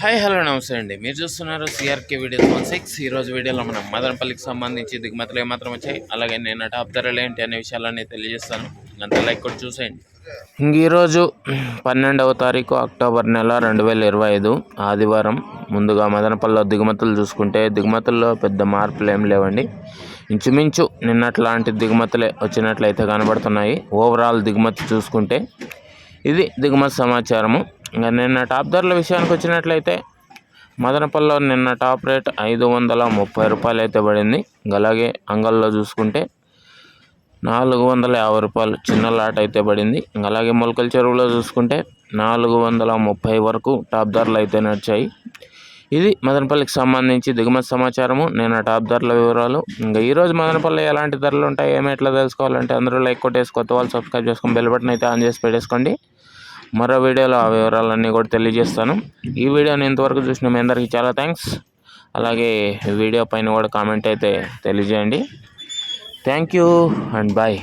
Hi hello నమస్తే అండి. మీరు చూస్తున్నారు సిఆర్కే వీడియోస్ వన్ సిక్స్ ఈరోజు వీడియోలో మనం మదనపల్లికి సంబంధించి దిగుమతులు ఏమాత్రం వచ్చాయి అలాగే నేను టాప్ ధరలు ఏంటి అనే విషయాలన్నీ తెలియజేస్తాను. అంత లైక్ కూడా చూసేయండి. ఇంక ఈరోజు పన్నెండవ తారీఖు అక్టోబర్ నెల రెండు వేల ఇరవై ఐదు ఆదివారం. ముందుగా మదనపల్లిలో దిగుమతులు చూసుకుంటే దిగుమతుల్లో పెద్ద మార్పులు ఏం లేవండి. ఇంచుమించు నిన్నట్లాంటి దిగుమతులే వచ్చినట్లయితే కనబడుతున్నాయి. ఓవరాల్ దిగుమతి చూసుకుంటే ఇది దిగుమతి సమాచారము. ఇంకా నిన్న టాప్ ధరల విషయానికి వచ్చినట్లయితే మదనపల్లిలో నిన్న టాప్ రేట్ ఐదు వందల ముప్పై రూపాయలు అయితే పడింది. ఇంకా అలాగే అంగల్లో చూసుకుంటే నాలుగు వందల యాభై రూపాయలు చిన్న లాట్ అయితే పడింది. ఇంకా అలాగే మొలకల చెరువులో చూసుకుంటే నాలుగు వందల ముప్పై వరకు టాప్ ధరలు అయితే నడిచాయి. ఇది మదనపల్లికి సంబంధించి దిగుమతి సమాచారము. నేను టాప్ ధరల వివరాలు ఇంకా ఈరోజు మదనపల్లి ఎలాంటి ధరలు ఉంటాయి ఏమి ఎట్లా తెలుసుకోవాలంటే అందరూ లైక్ కొట్టేసి కొత్త వాళ్ళు సబ్స్క్రైబ్ చేసుకొని బెల్ బటన్ అయితే ఆన్ చేసి పెట్టేసుకోండి. మరో వీడియోలో ఆ వివరాలన్నీ కూడా తెలియజేస్తాను. ఈ వీడియోని ఇంతవరకు చూసిన మీ అందరికీ చాలా థ్యాంక్స్ అలాగే వీడియో పైన కూడా కామెంట్ అయితే తెలియజేయండి. Thank you and bye